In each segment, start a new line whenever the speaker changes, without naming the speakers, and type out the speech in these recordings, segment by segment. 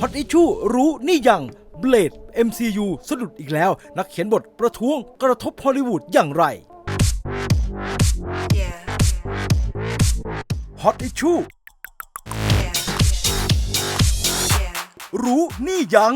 ฮอตอิชูรู้นี่ยังเบลด MCU สะดุดอีกแล้ว นักเขียนบทประท้วงกระทบฮอลลีวูดอย่างไร
Yeah.
ฮอตอิชู
Yeah. Yeah.
รู้นี่ยัง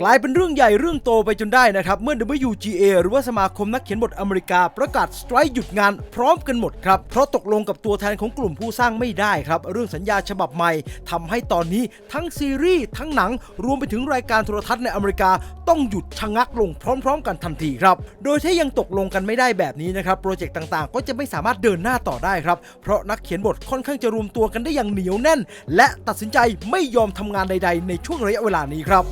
กลายเป็นเรื่องใหญ่เรื่องโตไปจนได้นะครับ เมื่อ WGA หรือว่าสมาคมนักเขียนบทอเมริกาประกาศสไตร์หยุดงานพร้อมกันหมดครับ เพราะตกลงกับตัวแทนของกลุ่มผู้สร้างไม่ได้ครับ เรื่องสัญญาฉบับใหม่ทำให้ตอนนี้ทั้งซีรีส์ทั้งหนัง รวมไปถึงรายการโทรทัศน์ในอเมริกาต้องหยุดชะงักลงพร้อม ๆ กันทันทีครับ โดยถ้ายังตกลงกันไม่ได้แบบนี้นะครับโปรเจกต์ต่างๆ ก็จะไม่สามารถเดินหน้าต่อได้ครับเพราะนักเขียนบทค่อนข้างจะรวมตัวกันได้อย่างเหนียวแน่น และตัดสินใจไม่ยอมทำงานใด ๆ ในช่วงระยะเวลานี้ครับ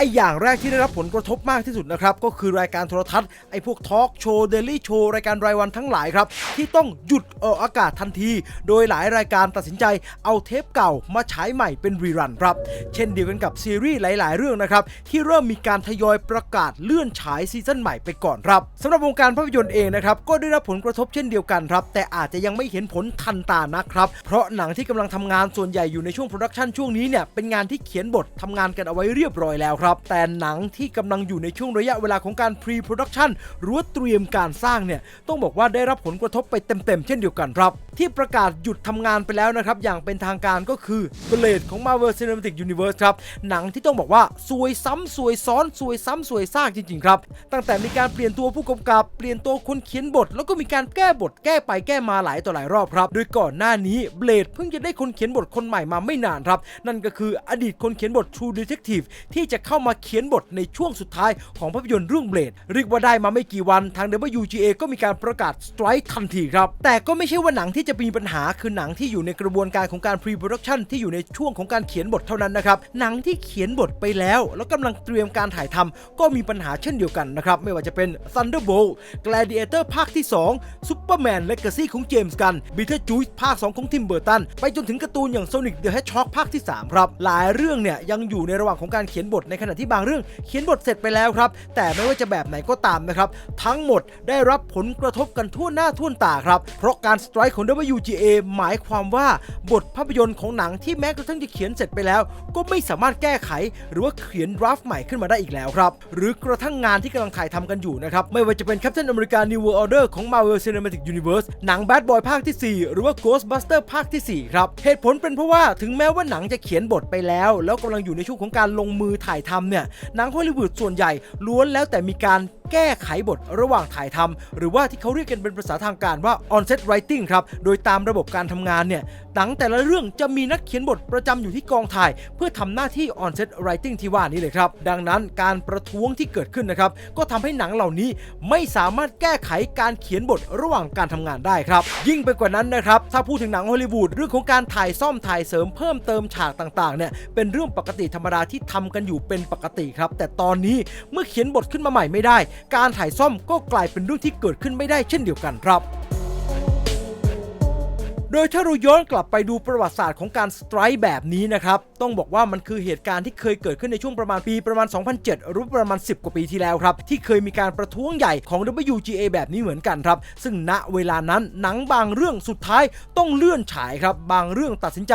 ไออย่างแรกที่ได้รับผลกระทบมากที่สุดนะครับ ก็คือรายการโทรทัศน์ไอพวกทอล์กโชว์เดลี่โชว์รายการรายวันทั้งหลายครับ ที่ต้องหยุดออกอากาศทันที โดยหลายรายการตัดสินใจเอาเทปเก่ามาฉายใหม่เป็นรีรันครับ เช่นเดียวกันกับซีรีส์หลาย ๆ เรื่องนะครับ ที่เริ่มมีการทยอยประกาศเลื่อนฉายซีซั่นใหม่ไปก่อนครับสำหรับวงการภาพยนตร์เองนะครับก็ได้รับผลกระทบเช่นเดียวกันครับ แต่อาจจะยังไม่เห็นผลทันตานะครับ เพราะหนังที่กำลังทำงานส่วนใหญ่อยู่ในช่วงโปรดักชันช่วงนี้เนี่ยเป็นงานที่เขียนบททำงานกันเอาไว้เรียบร้อยแล้วครับแต่หนังที่กำลังอยู่ในช่วงระยะเวลาของการ pre-production หรือเตรียมการสร้างเนี่ยต้องบอกว่าได้รับผลกระทบไปเต็มๆ เช่นเดียวกันครับ ที่ประกาศหยุดทำงานไปแล้วนะครับ อย่างเป็นทางการก็คือ Blade ของ Marvel Cinematic Universe ครับ หนังที่ต้องบอกว่าซวยซ้ำซวยซ้อนซวยซ้ำซวยซากจริงๆครับ ตั้งแต่มีการเปลี่ยนตัวผู้กำกับ เปลี่ยนตัวคนเขียนบท แล้วก็มีการแก้บทแก้ไปแก้มาหลายต่อหลายรอบครับ โดยก่อนหน้านี้ Blade เพิ่งจะได้คนเขียนบทคนใหม่มาไม่นานครับ นั่นก็คืออดีตคนเขียนบท True Detective ที่จะเข้ามาเขียนบทในช่วงสุดท้ายของภาพยนตร์เรื่อง Blade เรียกว่าได้มาไม่กี่วันทาง WGA ก็มีการประกาศสไตร์ทันทีครับ แต่ก็ไม่ใช่ว่าหนังที่จะมีปัญหาคือหนังที่อยู่ในกระบวนการของการ pre-production ที่อยู่ในช่วงของการเขียนบทเท่านั้นนะครับหนังที่เขียนบทไปแล้ว แล้วกำลังเตรียมการถ่ายทำก็มีปัญหาเช่นเดียวกันนะครับไม่ว่าจะเป็น Thunderbolt Gladiator ภาคที่ 2 Superman Legacy ของเจมส์กัน Beetlejuice ภาค 2 ของทิมเบอร์ตัน ไปจนถึงการ์ตูนอย่าง Sonic the Hedgehog ภาคที่ 3 ครับ หลายเรื่องเนี่ยยังอยู่ในระหว่างของการเขียนบทในขณะที่บางเรื่องเขียนบทเสร็จไปแล้วครับ แต่ไม่ว่าจะแบบไหนก็ตามนะครับ ทั้งหมดได้รับผลกระทบกันทั่วหน้าทั่วตาครับ เพราะการสไตรค์ของ WGA หมายความว่าบทภาพยนตร์ของหนังที่แม้กระทั่งจะเขียนเสร็จไปแล้ว ก็ไม่สามารถแก้ไข หรือว่าเขียนดราฟต์ใหม่ขึ้นมาได้อีกแล้วครับ หรือกระทั่งงานที่กำลังถ่ายทำกันอยู่นะครับ ไม่ว่าจะเป็น Captain America New World Order ของ Marvel Cinematic Universe หนัง Bad Boy ภาคที่ 4 หรือว่า Ghostbuster ภาคที่ 4 ครับ เหตุผลเป็นเพราะว่าถึงแม้ว่าหนังจะเขียนบทไปแล้ว แล้วกำลังอยู่ในช่วงของการลงมือถ่ายทำเนี่ยหนังฮอลลีวูดส่วนใหญ่ล้วนแล้วแต่มีการ แก้ไขบทระหว่างถ่ายทำหรือว่าที่เขาเรียกกันเป็นภาษาทางการว่า on set writing ครับ โดยตามระบบการทำงานเนี่ยหนังแต่ละเรื่องจะมีนักเขียนบทประจำอยู่ที่กองถ่าย เพื่อทำหน้าที่ on set writing ที่ว่านี้เลยครับ ดังนั้นการประท้วงที่เกิดขึ้นนะครับ ก็ทำให้หนังเหล่านี้ไม่สามารถแก้ไขการเขียนบทระหว่างการทำงานได้ครับ ยิ่งไปกว่านั้นนะครับถ้าพูดถึงหนังฮอลลีวูดเรื่องของการถ่ายซ่อมถ่ายเสริมเพิ่มเติมฉากต่างๆเนี่ยเป็นเรื่องปกติธรรมดาที่ทำกันอยู่เป็นปกติครับ แต่ตอนนี้เมื่อเขียนบทขึ้นมาใหม่ไม่ได้การถ่ายซ่อมก็กลายเป็นเรื่องที่เกิดขึ้นไม่ได้เช่นเดียวกันครับ โดยถ้าเราย้อนกลับไปดูประวัติศาสตร์ของการสไตร์แบบนี้นะครับ ต้องบอกว่ามันคือเหตุการณ์ที่เคยเกิดขึ้นในช่วงประมาณปีประมาณ 2007 หรือประมาณ 10 กว่าปีที่แล้วครับ ที่เคยมีการประท้วงใหญ่ของ WGA แบบนี้เหมือนกันครับ ซึ่งณเวลานั้นหนังบางเรื่องสุดท้ายต้องเลื่อนฉายครับ บางเรื่องตัดสินใจ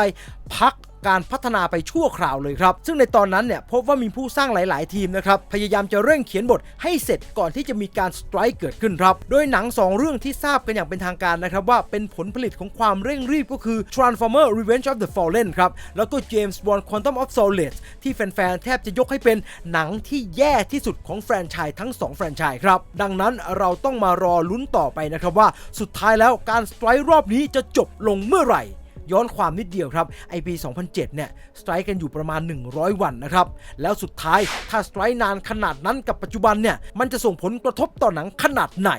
พัก การพัฒนาไปชั่วคราวเลยครับ ซึ่งในตอนนั้นเนี่ยพบว่ามีผู้สร้างหลาย ๆ ทีมนะครับ พยายามจะเร่งเขียนบทให้เสร็จก่อนที่จะมีการสไตรค์เกิดขึ้นครับ โดยหนัง 2 เรื่องที่ทราบกันอย่างเป็นทางการนะครับ ว่าเป็นผลผลิตของความเร่งรีบก็คือ Transformer Revenge of the Fallen ครับ แล้วก็ James Bond Quantum of Solace ที่แฟน ๆ แทบจะยกให้เป็นหนังที่แย่ที่สุดของแฟรนไชส์ทั้ง 2 แฟรนไชส์ครับ ดังนั้นเราต้องมารอลุ้นต่อไปนะครับว่าสุดท้ายแล้วการสไตรค์รอบนี้จะจบลงเมื่อไหร่ ย้อนความนิดเดียวครับไอปี 2007 เนี่ยสไตร์กันอยู่ประมาณ 100 วันนะครับ แล้วสุดท้ายถ้าสไตร์นานขนาดนั้นกับปัจจุบันเนี่ย มันจะส่งผลกระทบต่อหนังขนาดไหน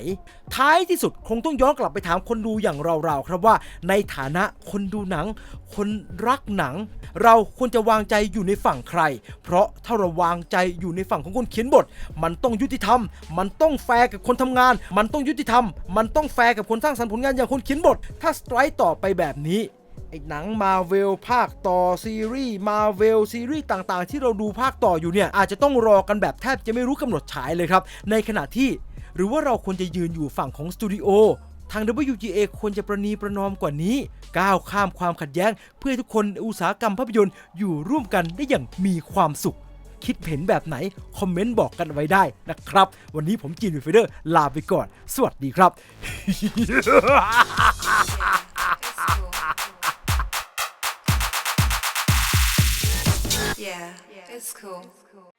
ท้ายที่สุดคงต้องย้อนกลับไปถามคนดูอย่างเราๆครับว่า ในฐานะคนดูหนัง คนรักหนัง เราควรจะวางใจอยู่ในฝั่งใคร เพราะถ้าเราวางใจอยู่ในฝั่งของคนเขียนบท มันต้องยุติธรรม มันต้องแฟร์กับคนทำงาน มันต้องยุติธรรม มันต้องแฟร์กับคนสร้างสรรค์ผลงานอย่างคนเขียนบท ถ้าสไตร์ต่อไปแบบนี้ หนังมาเวลภาคต่อซีรีส์มาเวลซีรีส์ต่างๆ ที่เราดูภาคต่ออยู่เนี่ย อาจจะต้องรอกันแบบแทบจะไม่รู้กำหนดฉายเลยครับ ในขณะที่ หรือว่าเราควรจะยืนอยู่ฝั่งของสตูดิโอทาง WGA ควรจะประนีประนอมกว่านี้ ก้าวข้ามความขัดแย้ง เพื่อให้ทุกคนอุตสาหกรรมภาพยนตร์อยู่ร่วมกันได้อย่างมีความสุข คิดเห็นแบบไหน คอมเมนต์บอกกันไว้ได้นะครับ วันนี้ผมจีนวีไฟเดอร์ลาไปก่อน สวัสดีครับ
It's cool. It's cool.